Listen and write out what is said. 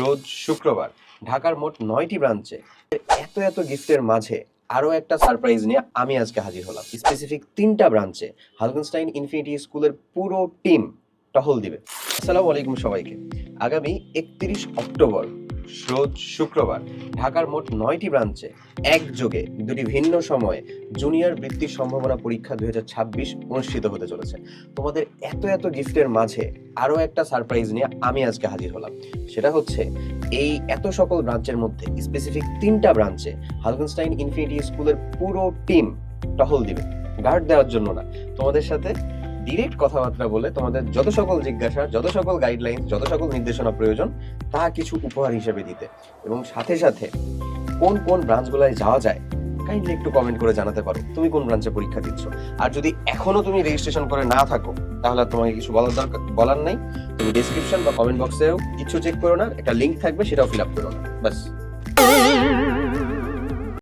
রোজ শুক্রবার, ঢাকার মোট নয়টি ব্রাঞ্চে। এত এত গিফটের মাঝে আরও একটা সারপ্রাইজ নিয়ে আমি আজকে হাজির হলাম। স্পেসিফিক তিনটা ব্রাঞ্চে হালকনস্টাইন ইনফিনিটি স্কুলের পুরো টিম টহল দিবে। আসসালামু আলাইকুম সবাইকে। আগামী একত্রিশ অক্টোবর রোজ শুক্রবার ঢাকার মোট নয়টি ব্রাঞ্চে একযোগে দুটি ভিন্ন সময়ে জুনিয়র বৃত্তির সম্ভাবনা পরীক্ষা দুই হাজার ছাব্বিশ অনুষ্ঠিত হতে চলেছে। তোমাদের এত এত গিফটের মাঝে আরও একটা সারপ্রাইজ নিয়ে আমি আজকে হাজির হলাম। সেটা হচ্ছে এই এত সকল ব্রাঞ্চের মধ্যে স্পেসিফিক তিনটা ব্রাঞ্চে হালকেনস্টাইন ইনফিনিটি স্কুলের পুরো টিম টহল দিবে। গার্ড দেওয়ার জন্য না। তোমাদের সাথে ডিরেক্ট কথাবার্তা বলে তোমাদের যত সকল জিজ্ঞাসা, যত সকল গাইডলাইন যত সকল নির্দেশনা প্রয়োজন, তা কিছু উপহার হিসেবে দিতে। এবং সাথে সাথে কোন কোন ব্রাঞ্চগুলোয় যাওয়া যায় কাইন্ডলি একটু কমেন্ট করে জানাতে পারো। তুমি কোন ব্রাঞ্চে পরীক্ষা দিচ্ছ? আর যদি এখনও তুমি রেজিস্ট্রেশন করে না থাকো, তাহলে আর তোমাকে কিছু বলার দরকার, বলার নাই। তুমি ডেসক্রিপশন বা কমেন্ট বক্সেও কিছু চেক করো না, একটা লিঙ্ক থাকবে, সেটাও ফিল আপ করো না।